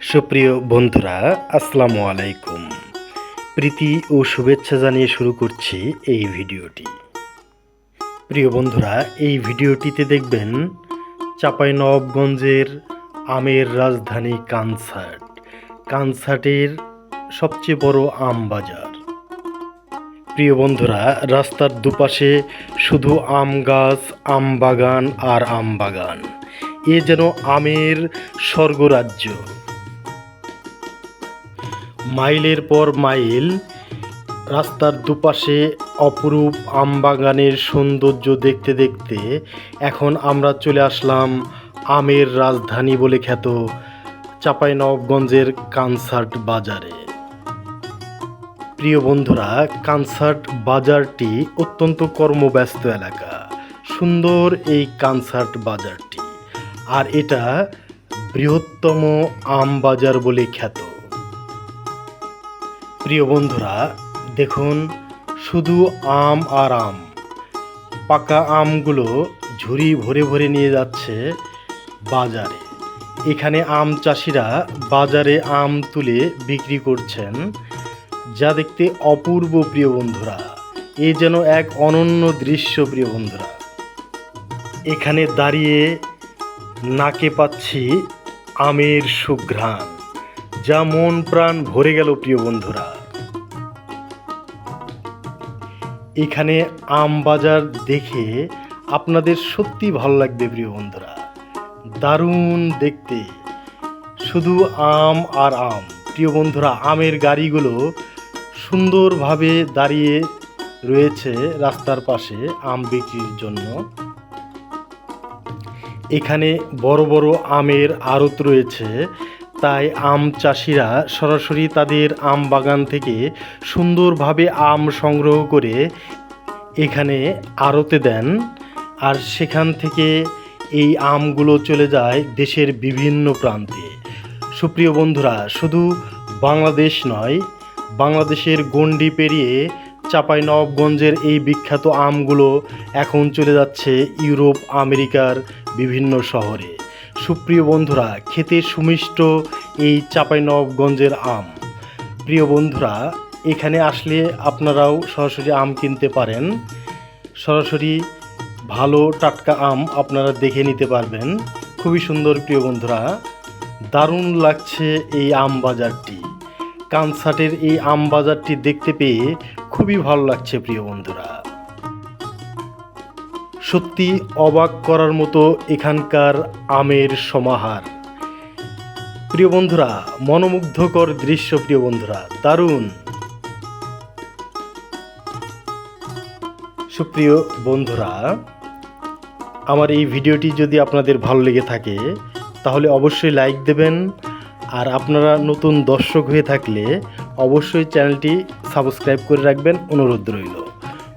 সুপ্রিয় বন্ধুরা, আসসালামু আলাইকুম। প্রীতি ও শুভেচ্ছা জানিয়ে শুরু করছি এই ভিডিওটি। প্রিয় বন্ধুরা, এই ভিডিওটিতে দেখবেন চাঁপাইনবাবগঞ্জের আমের রাজধানী কানসার্ট কানসার্টের সবচেয়ে বড় আম বাজার। প্রিয় বন্ধুরা, রাস্তার দুপাশে শুধু আম গাছ, আম বাগান আর আম বাগান। এ যেন আমের স্বর্গরাজ্য। মাইলের পর মাইল, রাস্তার দুপাশে অপরূপ আমবাগানের সৌন্দর্য দেখতে দেখতে এখন আমরা চলে আসলাম আমের রাজধানী বলে খ্যাত চাঁপাইনবাবগঞ্জের কানসার্ট বাজারে। প্রিয় বন্ধুরা, কানসার্ট বাজারটি অত্যন্ত কর্মব্যস্ত এলাকা। সুন্দর এই কানসার্ট বাজারটি। আর এটা বৃহত্তম আম বাজার বলে খ্যাত। প্রিয় বন্ধুরা, দেখুন, শুধু আম আর আম। পাকা আমগুলো ঝুড়ি ভরে ভরে নিয়ে যাচ্ছে বাজারে। এখানে আম চাষিরা বাজারে আম তুলে বিক্রি করছেন, যা দেখতে অপূর্ব প্রিয় বন্ধুরা। এ যেন এক অনন্য দৃশ্য প্রিয় বন্ধুরা। এখানে দাঁড়িয়ে নাকে পাচ্ছি আমের সুঘ্রাণ, যা মন প্রাণ ভরে গেল প্রিয় বন্ধুরা। এখানে আম বাজার দেখে আপনাদের সত্যি ভালো লাগবে প্রিয় বন্ধুরা। দারুণ দেখতে। শুধু আম আর আম। প্রিয় বন্ধুরা, আমের গাড়িগুলো সুন্দরভাবে দাঁড়িয়ে রয়েছে রাস্তার পাশে আম বিক্রির জন্য। এখানে বড় বড় আমের আড়ত রয়েছে। তাই আম চাষিরা সরাসরি তাদের আম বাগান থেকে সুন্দরভাবে আম সংগ্রহ করে এখানে আড়তে দেন। আর সেখান থেকে এই আমগুলো চলে যায় দেশের বিভিন্ন প্রান্তে। সুপ্রিয় বন্ধুরা, শুধু বাংলাদেশ নয়, বাংলাদেশের গণ্ডি পেরিয়ে চাঁপাইনবাবগঞ্জের এই বিখ্যাত আমগুলো এখন চলে যাচ্ছে ইউরোপ, আমেরিকার বিভিন্ন শহরে। সুপ্রিয় বন্ধুরা, খেতে সুমিষ্ট এই চাঁপাইনবাবগঞ্জের আম। প্রিয় বন্ধুরা, এখানে আসলে আপনারাও সরাসরি আম কিনতে পারেন। সরাসরি ভালো টাটকা আম আপনারা দেখে নিতে পারবেন। খুবই সুন্দর, প্রিয় বন্ধুরা। দারুণ লাগছে এই আম বাজারটি। কানসার্টের এই আম বাজারটি দেখতে পেয়ে খুবই ভালো লাগছে, প্রিয় বন্ধুরা। সত্যি অবাক করার মতো এখানকার আমের সমাহার। প্রিয় বন্ধুরা, মনোমুগ্ধকর দৃশ্য প্রিয় বন্ধুরা, দারুণ। সুপ্রিয় বন্ধুরা, আমার এই ভিডিওটি যদি আপনাদের ভালো লেগে থাকে, তাহলে অবশ্যই লাইক দেবেন। আর আপনারা নতুন দর্শক হয়ে থাকলে অবশ্যই চ্যানেলটি সাবস্ক্রাইব করে রাখবেন। অনুরোধ রইল।